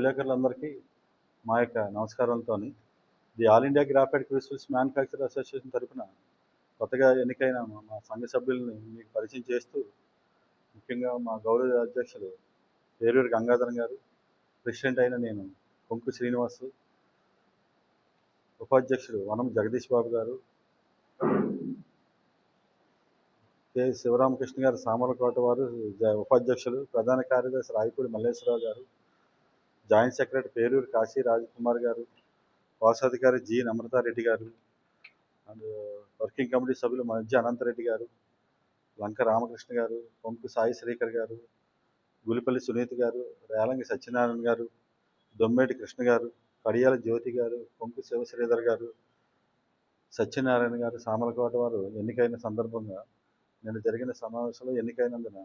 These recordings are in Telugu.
విలేకరులందరికీ మా యొక్క నమస్కారాలతో the all India graphite crystals manufacture association తరపున కొత్తగా ఎన్నికైన మా- సంఘ సభ్యుల్ని మీకు పరిచయం చేస్తూ ముఖ్యంగా మా గౌరవ అధ్యక్షులు పేరూరు గంగాధరం గారు ప్రెసిడెంట్ అయిన నేను కొంకు శ్రీనివాస్ ఉపాధ్యక్షుడు వనం జగదీష్ బాబు గారు కె శివరామకృష్ణ గారు సామర్లకోట వారు జ- ఉపాధ్యక్షులు ప్రధాన కార్యదర్శి రాయపూడి మల్లేశ్వరరావు గారు జాయింట్ సెక్రటరీ పేరూరు కాశీ రాజకుమార్ గారు కోశాధికారి జి. నమ్రతారెడ్డి గారు అండ్ వర్కింగ్ కమిటీ సభ్యులు మధ్య అనంతరెడ్డి గారు లంక రామకృష్ణ గారు కొంకు సాయి శ్రీకర్ గారు గులిపల్లి సునీత్ గారు రేలంగి సత్యనారాయణ గారు దొమ్మేటి కృష్ణ గారు కడియాల జ్యోతి గారు పొంకు శివశ్రీధర్ గారు సత్యనారాయణ గారు సామలకోట వారు ఎన్నికైన సందర్భంగా నేను జరిగిన సమావేశంలో ఎన్నికైనందున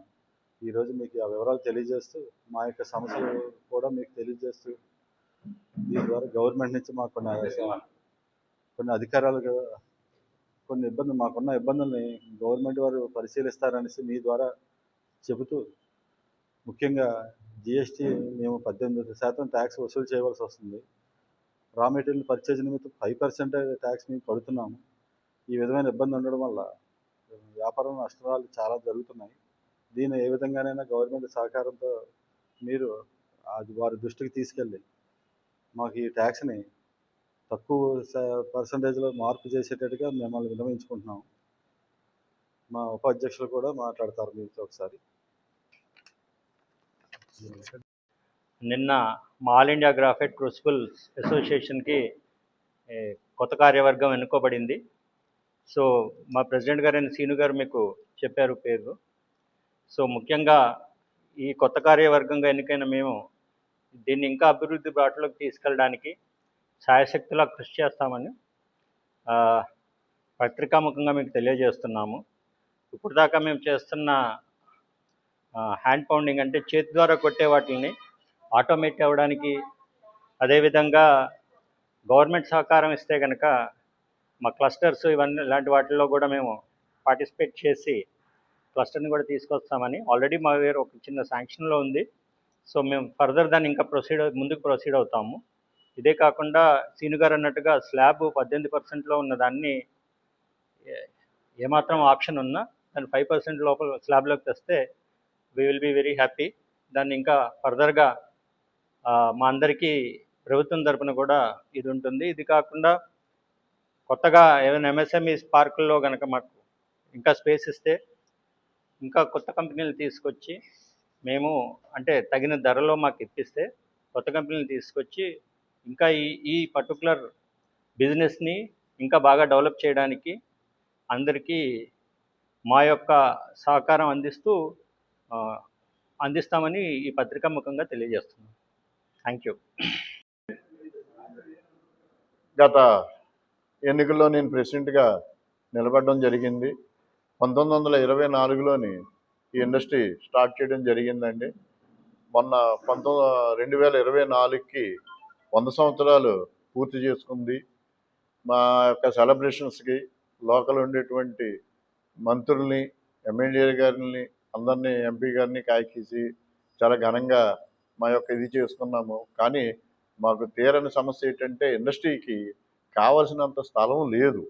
ఈరోజు మీకు ఆ వివరాలు తెలియజేస్తూ మా యొక్క సమస్యలు కూడా మీకు తెలియజేస్తూ దీని ద్వారా గవర్నమెంట్ నుంచి మాకు కొన్ని కొన్ని అధికారాలు కొన్ని ఇబ్బందులు మాకున్న ఇబ్బందుల్ని గవర్నమెంట్ వారు పరిశీలిస్తారనేసి మీ ద్వారా చెబుతూ ముఖ్యంగా జిఎస్టీ మేము పద్దెనిమిది శాతం ట్యాక్స్ వసూలు చేయవలసి వస్తుంది. రా మెటీరియల్ పర్చేజ్ నిమిత్తం ఫైవ్ పర్సెంట్ ట్యాక్స్ మేము కడుతున్నాము. ఈ విధమైన ఇబ్బంది ఉండడం వల్ల వ్యాపారం నష్టాలు చాలా జరుగుతున్నాయి. దీన్ని ఏ విధంగానైనా గవర్నమెంట్ సహకారంతో మీరు అది వారి దృష్టికి తీసుకెళ్ళి మాకు ఈ ట్యాక్స్ని తక్కువ పర్సంటేజ్లో మార్పు చేసేటట్టుగా మిమ్మల్ని విన్నవించుకుంటున్నాం. మా ఉపాధ్యక్షులు కూడా మాట్లాడతారు మీతో ఒకసారి. నిన్న మా ఆల్ ఇండియా గ్రాఫైట్ ప్రిన్సిపల్స్ అసోసియేషన్కి కొత్త కార్యవర్గం ఎన్నుకోబడింది. సో మా ప్రెసిడెంట్ గారైన సీను గారు మీకు చెప్పారు పేరు. సో ముఖ్యంగా ఈ కొత్త కార్యవర్గంగా ఎన్నికైన మేము దీన్ని ఇంకా అభివృద్ధి బాటలోకి తీసుకెళ్ళడానికి ఛాయశక్తిలా కృషి చేస్తామని పత్రికాముఖంగా మీకు తెలియజేస్తున్నాము. ఇప్పుడు దాకా మేము చేస్తున్న హ్యాండ్ పౌండింగ్ అంటే చేతి ద్వారా కొట్టే వాటిని ఆటోమేట్ అవ్వడానికి అదేవిధంగా గవర్నమెంట్ సహకారం ఇస్తే కనుక మా క్లస్టర్స్ ఇవన్నీ ఇలాంటి వాటిల్లో కూడా మేము పార్టిసిపేట్ చేసి క్లస్టర్ని కూడా తీసుకొస్తామని. ఆల్రెడీ మా వేరు ఒక చిన్న శాంక్షన్లో ఉంది. సో మేము ఫర్దర్ దాన్ని ఇంకా ప్రొసీడ్ ముందుకు ప్రొసీడ్ అవుతాము. ఇదే కాకుండా సీను గారు అన్నట్టుగా స్లాబ్ పద్దెనిమిది పర్సెంట్లో ఉన్న దాన్ని ఏమాత్రం ఆప్షన్ ఉన్నా దాన్ని ఫైవ్ పర్సెంట్ లోపల స్లాబ్లోకి తెస్తే we will be very happy దాన్ని ఇంకా ఫర్దర్గా మా అందరికీ ప్రభుత్వం తరపున కూడా ఇది ఉంటుంది. ఇది కాకుండా కొత్తగా ఏమైనా ఎంఎస్ఎంఈ పార్కుల్లో కనుక మాకు ఇంకా స్పేస్ ఇస్తే ఇంకా కొత్త కంపెనీలు తీసుకొచ్చి మేము అంటే తగిన ధరలో మాకు ఇప్పిస్తే కొత్త కంపెనీలు తీసుకొచ్చి ఇంకా ఈ ఈ పర్టికులర్ బిజినెస్ని ఇంకా బాగా డెవలప్ చేయడానికి అందరికీ మా యొక్క సహకారం అందిస్తూ అందిస్తామని ఈ పత్రికా ముఖంగా తెలియజేస్తున్నాం. థ్యాంక్ యూ గత ఎన్నికల్లో నేను ప్రెసిడెంట్గా నిలబడడం జరిగింది. పంతొమ్మిది వందల ఇరవై నాలుగులోని ఈ ఇండస్ట్రీ స్టార్ట్ చేయడం జరిగిందండి. మొన్న పంతొమ్మిది రెండు వేల ఇరవై నాలుగుకి వంద సంవత్సరాలు పూర్తి చేసుకుంది. మా యొక్క సెలబ్రేషన్స్కి లోకల్ ఉండేటువంటి మంత్రుల్ని ఎమ్మెల్యే గారిని అందరినీ ఎంపీ గారిని కాయకీసి చాలా ఘనంగా మా యొక్క ఇది చేసుకున్నాము. కానీ మాకు తీరని సమస్య ఏంటంటే ఇండస్ట్రీకి కావలసినంత స్థలం లేదు.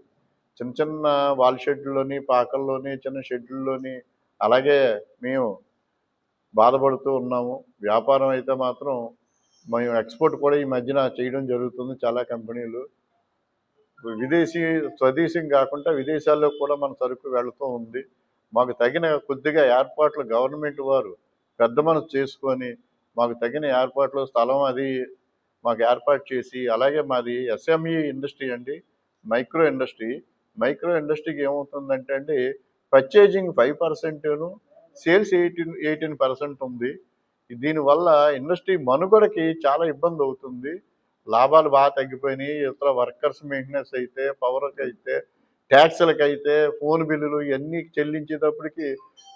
చిన్న చిన్న వాల్ షెడ్లోని పాకల్లోని చిన్న షెడ్యూల్లోని అలాగే మేము బాధపడుతూ ఉన్నాము. వ్యాపారం అయితే మాత్రం మేము ఎక్స్పోర్ట్ కూడా ఈ మధ్యన చేయడం జరుగుతుంది చాలా కంపెనీలు. విదేశీ స్వదేశం కాకుండా విదేశాల్లో కూడా మన సరుకు వెళుతూ ఉంది. మాకు తగిన కొద్దిగా ఏర్పాట్లు గవర్నమెంట్ వారు పెద్ద మనసు చేసుకొని మాకు తగిన ఏర్పాట్లు స్థలం అది మాకు ఏర్పాటు చేసి అలాగే మాది ఎస్ఎంఈ ఇండస్ట్రీ అండి మైక్రో ఇండస్ట్రీ. మైక్రో ఇండస్ట్రీకి ఏమవుతుందంటే అండి పర్చేజింగ్ ఫైవ్ పర్సెంట్ను సేల్స్ ఎయిటీన్ ఎయిటీన్ పర్సెంట్ ఉంది. దీనివల్ల ఇండస్ట్రీ మనుగడకి చాలా ఇబ్బంది అవుతుంది. లాభాలు బాగా తగ్గిపోయినాయి. ఇతర వర్కర్స్ మెయింటెనెన్స్ అయితే పవర్కి అయితే ట్యాక్స్లకి అయితే ఫోన్ బిల్లులు ఇవన్నీ చెల్లించేటప్పటికి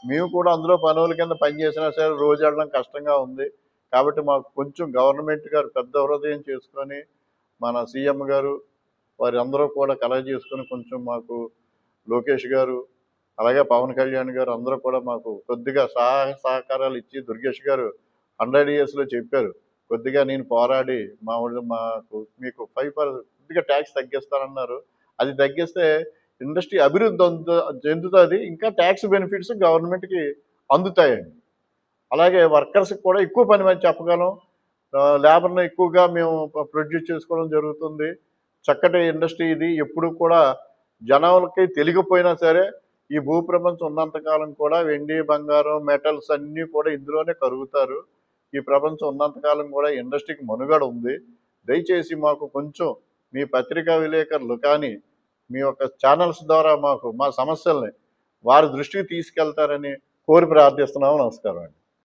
మేము కూడా అందులో పనుల కింద పనిచేసినా సరే రోజు వెళ్ళడం కష్టంగా ఉంది. కాబట్టి మాకు కొంచెం గవర్నమెంట్ గారు పెద్ద హృదయం చేసుకొని మన సీఎం గారు వారి అందరూ కూడా కలగ చేసుకుని కొంచెం మాకు లోకేష్ గారు అలాగే పవన్ కళ్యాణ్ గారు అందరూ కూడా మాకు కొద్దిగా సహాయ సహకారాలు ఇచ్చి దుర్గేష్ గారు హండ్రెడ్ ఇయర్స్లో చెప్పారు. కొద్దిగా నేను పోరాడి మా వాళ్ళు మాకు మీకు ఫైవ్ పర్ కొద్దిగా ట్యాక్స్ తగ్గిస్తానన్నారు. అది తగ్గిస్తే ఇండస్ట్రీ అభివృద్ధి అందు- చెందుతుంది ఇంకా ట్యాక్స్ బెనిఫిట్స్ గవర్నమెంట్కి అందుతాయండి. అలాగే వర్కర్స్కి కూడా ఎక్కువ పని మంది చెప్పగలం. లేబర్ని ఎక్కువగా మేము ప్రొడ్యూస్ చేసుకోవడం జరుగుతుంది. చక్కటి ఇండస్ట్రీ ఇది. ఎప్పుడు కూడా జనాలకి తెలియకపోయినా సరే ఈ భూప్రపంచం ఉన్నంతకాలం కూడా వెండి బంగారం మెటల్స్ అన్నీ కూడా ఇందులోనే కరుగుతారు. ఈ ప్రపంచం ఉన్నంతకాలం కూడా ఇండస్ట్రీకి మనుగడ ఉంది. దయచేసి మాకు కొంచెం మీ పత్రికా విలేకరులు కానీ మీ యొక్క ఛానల్స్ ద్వారా మాకు మా సమస్యల్ని వారి దృష్టికి తీసుకెళ్తారని కోరి ప్రార్థిస్తున్నాము. నమస్కారం అండి.